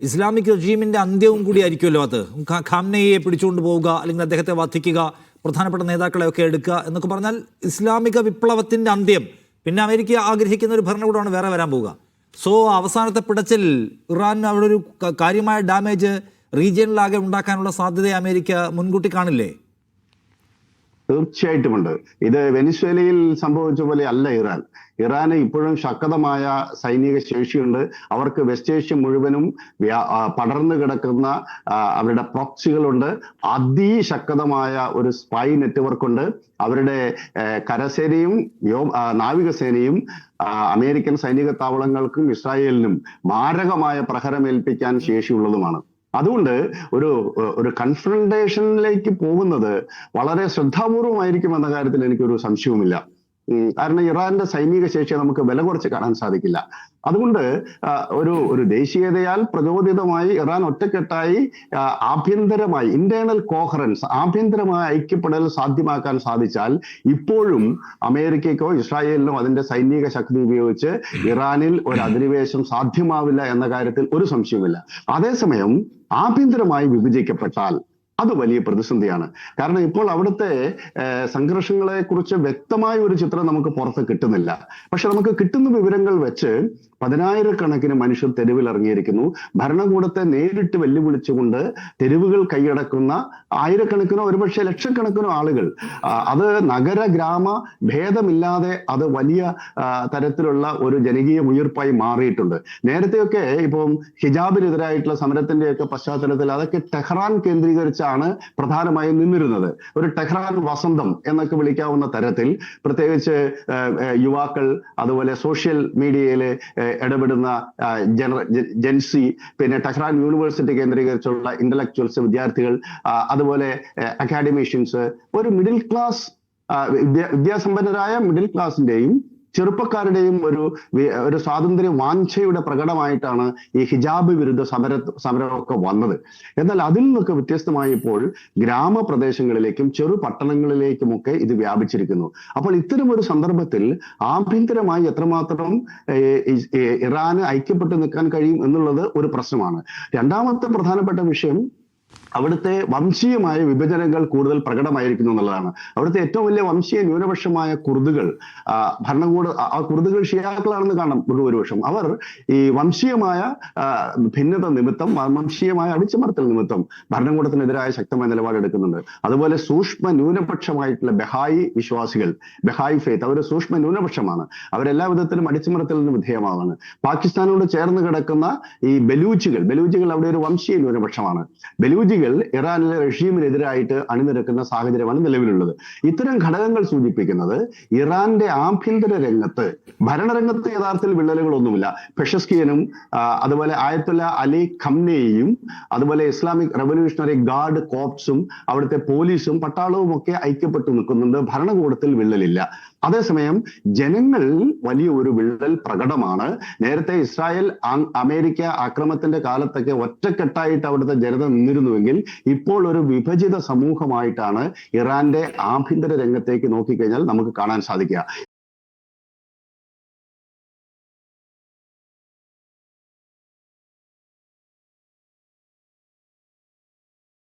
Islamic റെജീമിന്റെ അന്ത്യവും കൂടി ആയിരിക്കുമല്ലോ അത്. ഖാംനയെ പിടിച്ചുകൊണ്ട് പോവുക അല്ലെങ്കിൽ അദ്ദേഹത്തെ വധിക്കുക പ്രധാനപ്പെട്ട നേതാക്കളെ ഒക്കെ എടുക്കുക എന്നൊക്കെ പറഞ്ഞാൽ ഇസ്ലാമിക വിപ്ലവത്തിന്റെ അന്ത്യം. പിന്നെ അമേരിക്ക ആഗ്രഹിക്കുന്ന ഒരു ഭരണകൂടമാണ് വേറെ വരാൻ പോവുക. സോ അവസാനത്തെ പിടച്ചിൽ ഇറാൻ അവിടെ ഒരു കാര്യമായ ഡാമേജ് റീജിയനിലാകെ ഉണ്ടാക്കാനുള്ള സാധ്യത അമേരിക്ക മുൻകൂട്ടി കാണില്ലേ? തീർച്ചയായിട്ടുമുണ്ട്. ഇത് വെനിസ്വേലയിൽ സംഭവിച്ച പോലെ അല്ല ഇറാൻ. ഇറാന് ഇപ്പോഴും ശക്തമായ സൈനിക ശേഷിയുണ്ട്. അവർക്ക് വെസ്റ്റ് ഏഷ്യ മുഴുവനും പടർന്നു കിടക്കുന്ന അവരുടെ പ്രോക്സികളുണ്ട്. അതിശക്തമായ ഒരു സ്പൈ നെറ്റ്വർക്ക് ഉണ്ട് അവരുടെ കരസേനയും നാവികസേനയും അമേരിക്കൻ സൈനിക താവളങ്ങൾക്കും ഇസ്രായേലിനും മാരകമായ പ്രഹരമേൽപ്പിക്കാൻ ശേഷിയുള്ളതുമാണ്. അതുകൊണ്ട് ഒരു ഒരു കൺഫ്രണ്ടേഷനിലേക്ക് പോകുന്നത് വളരെ ശ്രദ്ധാപൂർവമായിരിക്കും എന്ന കാര്യത്തിൽ എനിക്കൊരു സംശയവുമില്ല. കാരണം ഇറാന്റെ സൈനിക ശേഷിയെ നമുക്ക് വില കുറച്ച് കാണാൻ സാധിക്കില്ല. അതുകൊണ്ട് ഒരു ഒരു ദേശീയതയാൽ പ്രചോദിതമായി ഇറാൻ ഒറ്റക്കെട്ടായി ആഭ്യന്തരമായി ഇന്റേണൽ കോഹറൻസ് ആഭ്യന്തരമായ ഐക്യപ്പെടൽ സാധ്യമാക്കാൻ സാധിച്ചാൽ ഇപ്പോഴും അമേരിക്കയ്ക്കോ ഇസ്രായേലിനോ അതിന്റെ സൈനിക ശക്തി ഉപയോഗിച്ച് ഇറാനിൽ ഒരു അധിനിവേശം സാധ്യമാവില്ല എന്ന കാര്യത്തിൽ ഒരു സംശയവുമില്ല. അതേസമയം ആഭ്യന്തരമായി വിഭജിക്കപ്പെട്ടാൽ അത് വലിയ പ്രതിസന്ധിയാണ്. കാരണം ഇപ്പോൾ അവിടുത്തെ സംഘർഷങ്ങളെ കുറിച്ച് വ്യക്തമായ ഒരു ചിത്രം നമുക്ക് പുറത്ത് കിട്ടുന്നില്ല. പക്ഷെ നമുക്ക് കിട്ടുന്ന വിവരങ്ങൾ വെച്ച് പതിനായിരക്കണക്കിന് മനുഷ്യർ തെരുവിൽ ഇറങ്ങിയിരിക്കുന്നു. ഭരണകൂടത്തെ നേരിട്ട് വെല്ലുവിളിച്ചുകൊണ്ട് തെരുവുകൾ കൈയടക്കുന്ന ആയിരക്കണക്കിനോ ഒരുപക്ഷെ ലക്ഷക്കണക്കിനോ ആളുകൾ. അത് നഗര ഗ്രാമ ഭേദമില്ലാതെ അത് വലിയ തരത്തിലുള്ള ഒരു ജനകീയ ഉയർപ്പായി മാറിയിട്ടുണ്ട്. നേരത്തെയൊക്കെ ഇപ്പം ഹിജാബിനെതിരായിട്ടുള്ള സമരത്തിന്റെയൊക്കെ പശ്ചാത്തലത്തിൽ അതൊക്കെ ടെഹ്റാൻ കേന്ദ്രീകരിച്ചാണ് പ്രധാനമായും നിന്നിരുന്നത്. ഒരു ടെഹ്റാൻ വസന്തം എന്നൊക്കെ വിളിക്കാവുന്ന തരത്തിൽ പ്രത്യേകിച്ച് യുവാക്കൾ അതുപോലെ സോഷ്യൽ മീഡിയയിൽ ഇടപെടുന്ന ജെൻസി പിന്നെ ടെഹ്റാൻ യൂണിവേഴ്സിറ്റി കേന്ദ്രീകരിച്ചുള്ള ഇന്റലക്ച്വൽസ് വിദ്യാർത്ഥികൾ അതുപോലെ അക്കാഡമീഷ്യൻസ് ഒരു മിഡിൽ ക്ലാസ് വിദ്യാ വിദ്യാസമ്പന്നരായ മിഡിൽ ക്ലാസിന്റെയും ചെറുപ്പക്കാരുടെയും ഒരു ഒരു സ്വാതന്ത്ര്യ വാഞ്ചയുടെ പ്രകടമായിട്ടാണ് ഈ ഹിജാബ് വിരുദ്ധ സമര സമരമൊക്കെ വന്നത്. എന്നാൽ അതിൽ നിന്നൊക്കെ വ്യത്യസ്തമായി ഇപ്പോൾ ഗ്രാമപ്രദേശങ്ങളിലേക്കും ചെറു പട്ടണങ്ങളിലേക്കുമൊക്കെ ഇത് വ്യാപിച്ചിരിക്കുന്നു. അപ്പോൾ ഇത്തരം ഒരു സന്ദർഭത്തിൽ ആഭ്യന്തരമായി എത്രമാത്രം ഇറാന് ഐക്യപ്പെട്ട് നിൽക്കാൻ കഴിയും എന്നുള്ളത് ഒരു പ്രശ്നമാണ്. രണ്ടാമത്തെ പ്രധാനപ്പെട്ട വിഷയം അവിടുത്തെ വംശീയമായ വിഭജനങ്ങൾ കൂടുതൽ പ്രകടമായിരിക്കുന്നു എന്നുള്ളതാണ്. അവിടുത്തെ ഏറ്റവും വലിയ വംശീയ ന്യൂനപക്ഷമായ കുർദുകൾ ഭരണകൂട ആ- കുർദുകൾ ഷിയാക്കളാണെന്ന് കാണാം ഭൂരിപക്ഷം. അവർ ഈ വംശീയമായ ഭിന്നത നിമിത്തം വംശീയമായ അടിച്ചമർത്തൽ നിമിത്തം ഭരണകൂടത്തിനെതിരായ ശക്തമായ നിലപാടെടുക്കുന്നുണ്ട് അതുപോലെ സൂക്ഷ്മ ന്യൂനപക്ഷമായിട്ടുള്ള ബഹായി വിശ്വാസികൾ ബഹായി ഫെയ്ത്ത് അവർ സൂക്ഷ്മ ന്യൂനപക്ഷമാണ്. അവരെല്ലാ വിധത്തിലും അടിച്ചമർത്തലിന് വിധേയമാവാണ്. പാകിസ്ഥാനോട് ചേർന്ന് കിടക്കുന്ന ഈ ബലൂച്ചുകൾ ബലൂച്ചുകൾ അവിടെ ഒരു വംശീയ ന്യൂനപക്ഷമാണ്. ബലൂജികൾ ഇറാനിലെ റഷ്യമിനെതിരായിട്ട് അണിനിരക്കുന്ന സാഹചര്യമാണ് നിലവിലുള്ളത്. ഇത്തരം ഘടകങ്ങൾ സൂചിപ്പിക്കുന്നത് ഇറാന്റെ ആഭ്യന്തര രംഗത്ത് ഭരണരംഗത്ത് യഥാർത്ഥത്തിൽ വിള്ളലുകളൊന്നുമില്ല. പെഷസ്കിയനും അതുപോലെ ആയത്തുല്ല അലി ഖംനെയും അതുപോലെ ഇസ്ലാമിക് റവല്യൂഷണറി ഗാർഡ് കോപ്സും അവിടുത്തെ പോലീസും പട്ടാളവും ഒക്കെ ഐക്യപ്പെട്ടു നിൽക്കുന്നുണ്ട്. ഭരണകൂടത്തിൽ വിള്ളലില്ല. അതേസമയം ജനങ്ങൾ വലിയ ഒരു വിള്ളൽ പ്രകടമാണ്. നേരത്തെ ഇസ്രായേൽ അമേരിക്ക ആക്രമത്തിന്റെ കാലത്തൊക്കെ ഒറ്റക്കെട്ടായിട്ട് അവിടുത്തെ ജനത നിന്നിരുന്നുവെങ്കിൽ ഇപ്പോൾ ഒരു വിഭജിത സമൂഹമായിട്ടാണ് ഇറാന്റെ ആഭ്യന്തര രംഗത്തേക്ക് നോക്കിക്കഴിഞ്ഞാൽ നമുക്ക് കാണാൻ സാധിക്കുക.